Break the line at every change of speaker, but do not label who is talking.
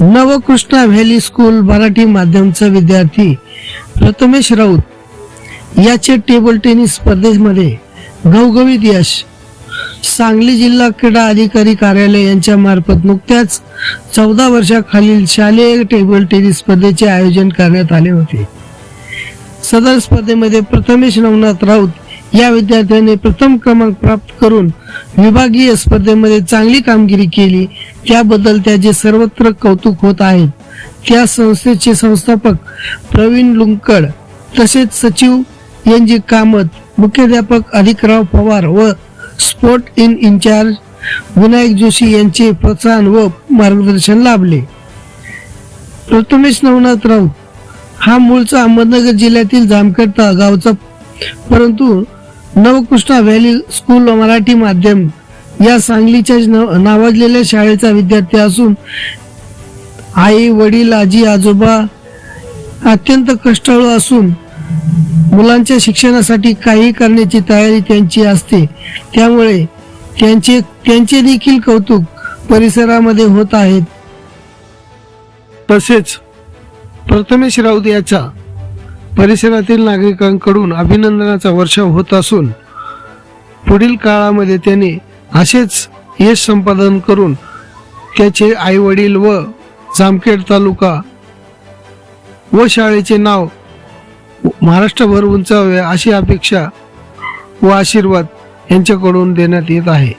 Navkrishna valley school Marathi माध्यमचा विद्यार्थी प्रथमेश राऊत. याचे टेबल टेनिस स्पर्धेमध्ये घवघवीत यश. सांगली जिल्हा क्रीडा अधिकारी कार्यालय यांच्या मार्फत नुकत्याच चौदा वर्षाखालील शालेय टेबल टेनिस स्पर्धेचे आयोजन करण्यात आले होते. सदर स्पर्धेमध्ये प्रथमेश नवनाथ राऊत या विद्यार्थ्याने प्रथम क्रमांक प्राप्त करून विभागीय स्पर्धेमध्ये चांगली कामगिरी केली. त्याबद्दल त्याचे सर्वत्र कौतुक होत आहे. त्या संस्थेचे संस्थापक प्रवीण लुंकड तसेच सचिव एन जी कामत मुख्याध्यापक अधिकराव पवार व sport in incharge Vinayak Joshi यांचे प्रोत्साहन व मार्गदर्शन लाभले. प्रथमेश नवनाथ राऊत हा मूळचा अहमदनगर जिल्ह्यातील जामखेड गावचा परंतु नवकृष्णा व्हॅली स्कूल मराठी माध्यम या सांगलीच्या नव- नावाजलेल्या शाळेचा विद्यार्थी असून आई वडील आजी आजोबा अत्यंत कष्टाळू असून मुलांच्या शिक्षणासाठी काही करण्याची तयारी त्यांची असते. त्यामुळे त्यांचे त्यांचे देखील कौतुक परिसरामध्ये होत आहेत. तसेच प्रथमेश राऊत याचा परिसरातील नागरिकांकडून अभिनंदनाचा वर्षाव होत असून पुढील काळामध्ये त्याने असेच यश संपादन करून त्याचे आई वडील व जामखेड तालुका व शाळेचे नाव महाराष्ट्रभर उंचावे अशी अपेक्षा व आशीर्वाद यांच्याकडून देण्यात येत आहे.